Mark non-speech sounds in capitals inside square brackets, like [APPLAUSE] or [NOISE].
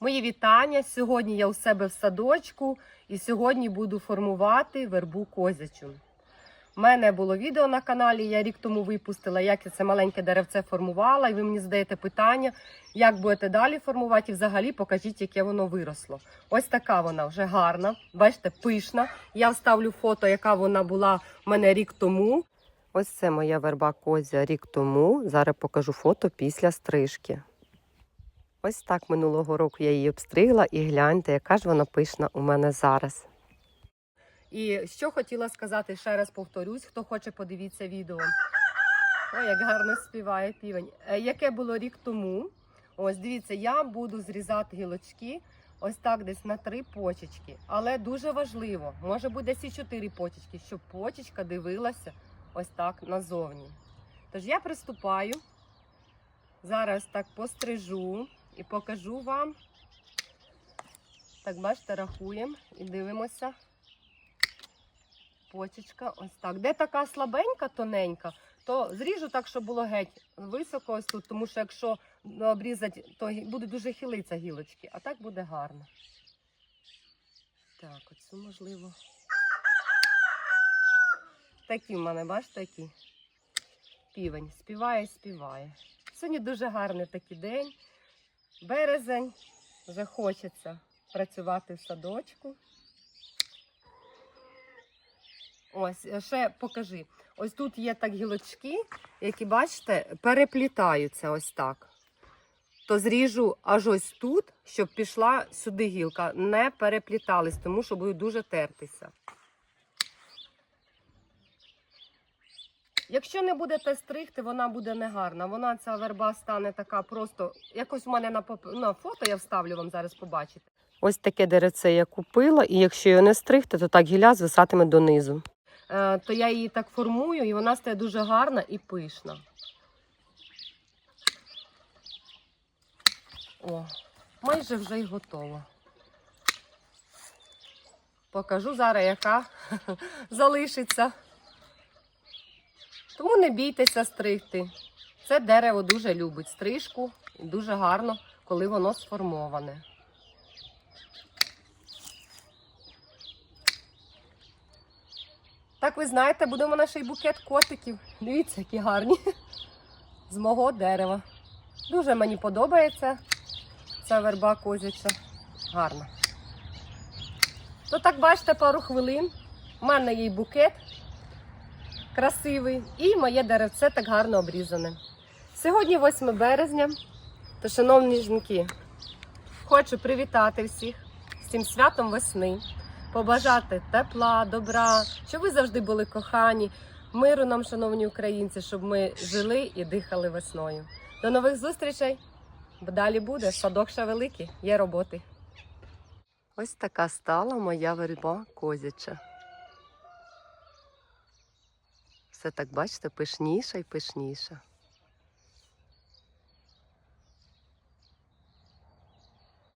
Мої вітання. Сьогодні я у себе в садочку і сьогодні буду формувати вербу козячу. У мене було відео на каналі, я рік тому випустила, як я це маленьке деревце формувала, і ви мені задаєте питання, як будете далі формувати, і взагалі покажіть, яке воно виросло. Ось така вона вже гарна, бачите, пишна. Я вставлю фото, яка вона була у мене рік тому. Ось це моя верба козя рік тому. Зараз покажу фото після стрижки. Ось так минулого року я її обстригла і гляньте, яка ж вона пишна у мене зараз. І що хотіла сказати, ще раз повторюсь, хто хоче подивіться відео. Ой, як гарно співає півень. Е, Яке було рік тому. Ось дивіться, я буду зрізати гілочки ось так десь на три почечки. Але дуже важливо, може бути десь і чотири почечки, щоб почечка дивилася ось так назовні. Тож я приступаю. Зараз так пострижу і покажу вам. Так, бачите, рахуємо і дивимося. Почечка, ось так. Де така слабенька, тоненька, то зріжу так, щоб було геть високо ось тут, тому що якщо обрізати, то буде дуже хилитися гілочки, а так буде гарно. Так, оцю можливо. Такі в мене, бачите, такі. Півень. Співає, співає. Сьогодні дуже гарний такий день. Березень. Вже хочеться працювати в садочку. Ось, е, ще покажи. Ось тут є так гілочки, які, бачите, переплітаються ось так. То зріжу аж ось тут, щоб пішла сюди гілка. Не переплітались, тому що будуть дуже тертися. Якщо не будете стригти, вона буде негарна. Вона ця верба стане така просто. Якось у мене на, поп... на фото я вставлю вам зараз побачите. Ось таке деревце я купила, і якщо його не стригти, то так гілля звисатиме донизу. Е, то я її так формую, і вона стає дуже гарна і пишна. О, майже вже й готова. Покажу зараз, яка [LAUGHS] залишиться. Тому не бійтеся стригти. Це дерево дуже любить стрижку і дуже гарно, коли воно сформоване. Так ви знаєте, буде у мене ще й букет котиків. Дивіться, які гарні. З мого дерева. Дуже мені подобається ця верба козяча. Гарна. То так бачите пару хвилин. У мене є букет красивий, і моє деревце так гарно обрізане. Сьогодні 8 березня, то, шановні жінки, хочу привітати всіх з цим святом весни, побажати тепла, добра, щоб ви завжди були кохані, миру нам, шановні українці, щоб ми жили і дихали весною. До нових зустрічей! Бо далі буде, садок ще великий, є роботи. Ось така стала моя верба козяча. Все так, бачите, пишніша і пишніша.